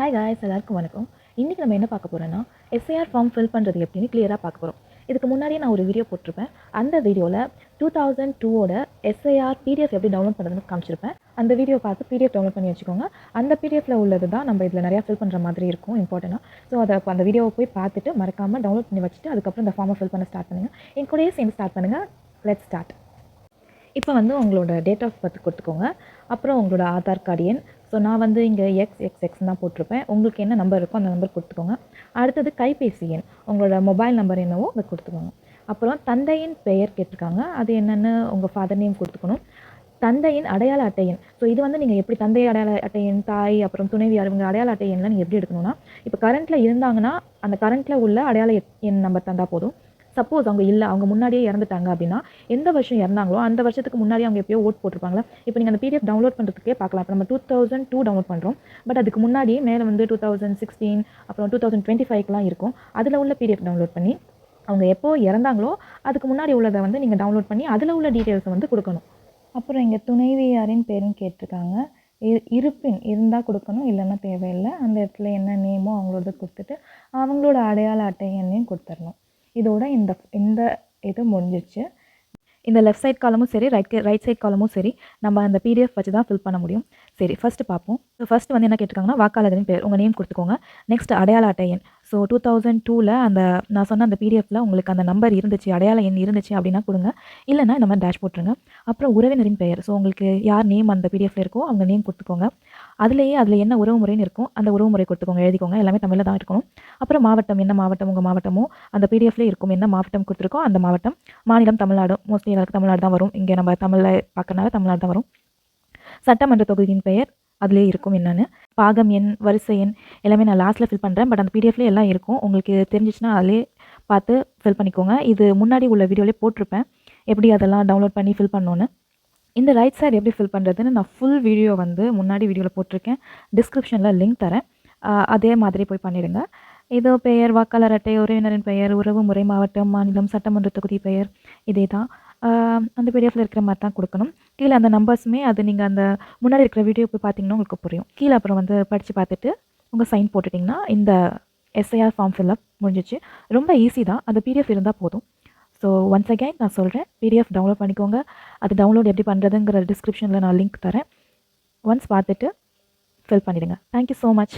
Hi guys எல்லாருக்கும் வணக்கம். இன்றைக்கி நம்ம என்ன பார்க்க போகிறோன்னா எஸ்ஐஆர் ஃபார்ம் ஃபில் பண்ணுறது எப்படின்னு கிளியராக பார்க்க போகிறோம் இதுக்கு முன்னாடியே நான் ஒரு வீடியோ போட்டிருப்பேன். அந்த வீடியோவில் டூ தௌசண்ட் டூவோட எஸ்ஐஆர் பிடிஎஃப் எப்படி டவுன்லோட் பண்ணுறதுன்னு காமிச்சிருப்பேன். அந்த வீடியோ பார்த்து பிடிஎஃப் டவுன்லோட் பண்ணி வச்சுக்கோங்க. அந்த பிடிஎஃப்ல உள்ளது தான் நம்ம இதில் நிறையா ஃபில் பண்ணுற மாதிரி இருக்கும் இம்பார்ட்டனாக ஸோ அதை அந்த வீடியோவை போய் பார்த்துட்டு மறக்காமல் டவுன்லோட் பண்ணி வச்சுட்டு அதுக்கப்புறம் இந்த ஃபார்மை ஃபில் பண்ண ஸ்டார்ட் பண்ணுங்கள் என் கூடயே சேர்ந்து ஸ்டார்ட் பண்ணுங்கள் லெட் ஸ்டார்ட் இப்போ வந்து உங்களோட டேட் ஆஃப் பர்த் கொடுத்துக்கோங்க. அப்புறம் உங்களோட ஆதார் கார்டு எண் ஸோ நான் வந்து இங்கே எக்ஸ் எக்ஸ் எக்ஸ் தான் போட்டிருப்பேன். உங்களுக்கு என்ன நம்பர் இருக்கோ அந்த நம்பர் கொடுத்துக்கோங்க. அடுத்தது கைபேசி எண். உங்களோட மொபைல் நம்பர் என்னவோ அதை கொடுத்துக்கோங்க. அப்புறம் தந்தையின் பெயர் கேட்டிருக்காங்க. அது என்னென்னு உங்கள் ஃபாதர் நேம் கொடுத்துக்கணும். தந்தையின் அடையாள அட்டை எண். ஸோ இது வந்து நீங்கள் எப்படி தந்தை அடையாள அட்டை எண் தாய் அப்புறம் துணைவி அவங்க அடையாள அட்டை எண்ணில் நீங்கள் எப்படி எடுக்கணும்னா இப்போ கரண்ட்டில் இருந்தாங்கன்னா அந்த கரண்ட்டில் உள்ள அடையாள எண் நம்பர் தந்தால் போதும். சப்போஸ் அவங்க இல்லை அவங்க முன்னாடியே இறந்துட்டாங்க அப்படின்னா எந்த வருஷம் இறந்தாங்களோ அந்த வருஷத்துக்கு முன்னாடி அவங்க எப்பயோ ஓட் போட்டிருப்பாங்களா? இப்போ நீங்கள் அந்த பிடிஎஃப் டவுன்லோட் பண்ணுறதுக்கே பார்க்கலாம். இப்போ நம்ம டூ தௌசண்ட் டூ டவுன்லோட் பண்ணுறோம் பட் அதுக்கு முன்னாடியே மேலே வந்து டூ தௌசண்ட் சிக்ஸ்டீன் அப்புறம் டூ தௌசண்ட் டுவெண்ட்டி ஃபைவ்லாம் இருக்கும். அதில் உள்ள பிடிஎஃப் டவுன்லோட் பண்ணி அவங்க எப்போ இறந்தாங்களோ அதுக்கு முன்னாடி உள்ளதை வந்து நீங்கள் டவுன்லோட் பண்ணி அதில் உள்ள டீட்டெயில்ஸை வந்து கொடுக்கணும். அப்புறம் இங்கே துணைவியாரின் பேரும் கேட்டிருக்காங்க. இரு இருப்பின் இருந்தால் கொடுக்கணும் இல்லைன்னா தேவையில்லை. அந்த இடத்துல என்ன நேமோ அவங்களோட கொடுத்துட்டு அவங்களோட அடையாள அட்டை எண்ணையும் கொடுத்துடணும். இதோட இந்த இந்த இது முடிஞ்சிச்சு இந்த லெஃப்ட் சைட் காலமும் சரி ரைட் ரைட் சைட் காலமும் சரி நம்ம அந்த பிடிஎஃப் வச்சு தான் ஃபில் பண்ண முடியும். சரி ஃபஸ்ட்டு பார்ப்போம். ஸோ ஃபஸ்ட்டு வந்து என்ன கேட்டிருக்காங்கன்னா வாக்காளரின் பேர் உங்கள் நேம் கொடுத்துக்கோங்க. நெக்ஸ்ட் அடையாள அட்டை எண். ஸோ டூ தௌசண்ட் டூவில் அந்த நான் சொன்ன அந்த பிடிஎஃப்பில் உங்களுக்கு அந்த நம்பர் இருந்துச்சு அடையாள எண் இருந்துச்சு அப்படின்னா கொடுங்க. இல்லைன்னா இந்த மாதிரி டேஷ் போட்டுருங்க அப்புறம் உறவினரின் பெயர். ஸோ உங்களுக்கு யார் நேம் அந்த பிடிஎஃப்ல இருக்கோ அவங்க நேம் கொடுத்துக்கோங்க. அதுலேயே அதில் என்ன உறவு முறைன்னு இருக்கும் அந்த உறவு முறை கொடுத்துக்கோங்க எழுதிக்கோங்க எல்லாமே தமிழில் தான் இருக்கணும். அப்புறம் மாவட்டம் என்ன மாவட்டம் உங்கள் மாவட்டமோ அந்த பிடிஎஃப்லேயே இருக்கும் என்ன மாவட்டம் கொடுத்துருக்கோ அந்த மாவட்டம். மாநிலம் தமிழ்நாடு மோஸ்ட்லி எல்லாருக்கும் தமிழ்நாடு தான் வரும். இங்கே நம்ம தமிழில் பார்க்கறனால தமிழ்நாடு தான் வரும். சட்டமன்ற தொகுதியின் பெயர் அதிலே இருக்கும் என்னென்னு. பாகம் எண் வரிசை எண் எல்லாமே நான் லாஸ்ட்டில் ஃபில் பண்ணுறேன் பட் அந்த பிடிஎஃப்லேயே எல்லாம் இருக்கும். உங்களுக்கு தெரிஞ்சிச்சுன்னா அதிலே பார்த்து ஃபில் பண்ணிக்கோங்க. இது முன்னாடி உள்ள வீடியோலேயே போட்டிருப்பேன். எப்படி அதெல்லாம் டவுன்லோட் பண்ணி ஃபில் பண்ணோன்னு இந்த ரைட் சைடு எப்படி ஃபில் பண்ணுறதுன்னு நான் ஃபுல் வீடியோ வந்து முன்னாடி வீடியோவில் போட்டிருக்கேன். டிஸ்கிரிப்ஷனில் லிங்க் தரேன். அதே மாதிரி போய் பண்ணிடுங்க. இதோ பெயர் வாக்காளர் அட்டை உறவினரின் பெயர் உறவு முறை மாவட்டம் மாநிலம் சட்டமன்ற தொகுதி பெயர் இதே தான். அந்த பிடிஎஃப்ல இருக்கிற மாதிரி தான் கொடுக்கணும். கீழே அந்த நம்பர்ஸுமே அது நீங்கள் அந்த முன்னாடி இருக்கிற வீடியோ போய் பார்த்தீங்கன்னா உங்களுக்கு புரியும். கீழே அப்புறம் வந்து படித்து பார்த்துட்டு உங்கள் சைன் போட்டுட்டிங்கன்னா இந்த எஸ்ஐஆர் ஃபார்ம் ஃபில்அப் முடிஞ்சிச்சு. ரொம்ப ஈஸி தான். அந்த பிடிஎஃப் இருந்தால் போதும். ஸோ ஒன்ஸ் அகைன் நான் சொல்கிறேன் பிடிஎஃப் டவுன்லோட் பண்ணிக்கோங்க. அது டவுன்லோட் எப்படி பண்ணுறதுங்கிற டிஸ்கிரிப்ஷனில் நான் லிங்க் தரேன். ஒன்ஸ் பார்த்துட்டு ஃபில் பண்ணிவிடுங்க தேங்க்யூ ஸோ மச்